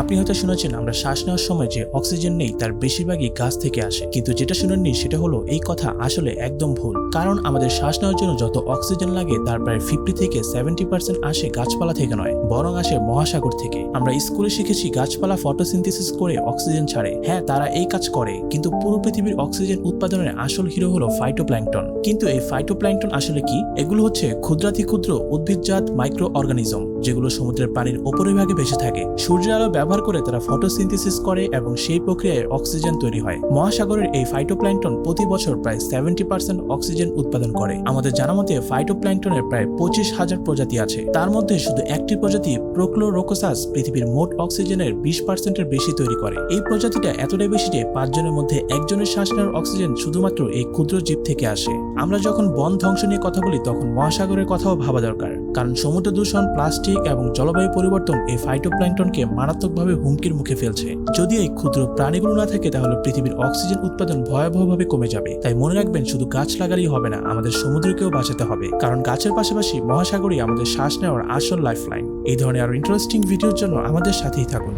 আপনি হয়তো শুনেছেন, আমরা শ্বাস নেওয়ার সময় যে অক্সিজেন নেই, তার বেশিরভাগই গাছ থেকে আসে। কিন্তু যেটা শুনেননি, সেটা হলো এই কথা আসলে একদম ভুল। কারণ আমাদের শ্বাস নেওয়ার জন্য যত অক্সিজেন লাগে, তার প্রায় ফিফটি থেকে সেভেন্টি পার্সেন্ট আসে গাছপালা থেকে নয়, বরং আসে মহাসাগর থেকে। আমরা স্কুলে শিখেছি, গাছপালা ফটোসিনথেসিস করে অক্সিজেন ছাড়ে। হ্যাঁ তারা এই কাজ করে, কিন্তু পুরো পৃথিবীর অক্সিজেন উৎপাদনের আসল হিরো হলো ফাইটোপ্ল্যাঙ্কটন কিন্তু এই ফাইটোপ্ল্যাঙ্কটন আসলে কি? এগুলো হচ্ছে ক্ষুদ্রাতি ক্ষুদ্র উদ্ভিদজাত মাইক্রো অর্গানিজম যেগুলো সমুদ্রের পানির উপরিভাগে ভেসে থাকে। সূর্যের আলো ব্যবহার করে তারা ফটোসিনথেসিস করে এবং সেই প্রক্রিয়ায় অক্সিজেন তৈরি হয়। মহাসাগরের এই ফাইটোপ্ল্যাঙ্কটন প্রতি বছর প্রায় সেভেন্টি পার্সেন্ট অক্সিজেন উৎপাদন করে। আমাদের জানা মতে ফাইটোপ্ল্যাঙ্কটনের প্রায় পঁচিশ হাজার প্রজাতি আছে। তার মধ্যে শুধু একটি প্রজাতি প্রোক্লোরোকোসাস পৃথিবীর মোট অক্সিজেনের বিশ পার্সেন্টের বেশি তৈরি করে। এই প্রজাতিটা এতটাই বেশি যে পাঁচজনের মধ্যে একজনের শ্বাস নেওয়ার অক্সিজেন শুধুমাত্র এই ক্ষুদ্র জীব থেকে আসে। আমরা যখন বন ধ্বংস নিয়ে কথা বলি, তখন মহাসাগরের কথাও ভাবা দরকার। কারণ সমুদ্র দূষণ, প্লাস্টিক এবং জলবায়ু পরিবর্তন এই ফাইটোপ্ল্যাঙ্কটনকে মারাত্মকভাবে হুমকির মুখে ফেলছে। যদি এই ক্ষুদ্র প্রাণীগুলো না থাকে, তাহলে পৃথিবীর অক্সিজেন উৎপাদন ভয়াবহভাবে কমে যাবে। তাই মনে রাখবেন, শুধু গাছ লাগালেই হবে না, আমাদের সমুদ্রকেও বাঁচাতে হবে। কারণ গাছের পাশাপাশি মহাসাগরই আমাদের শ্বাস নেওয়ার আসল লাইফ লাইন এই ধরনের আরও ইন্টারেস্টিং ভিডিওর জন্য আমাদের সাথেই থাকুন।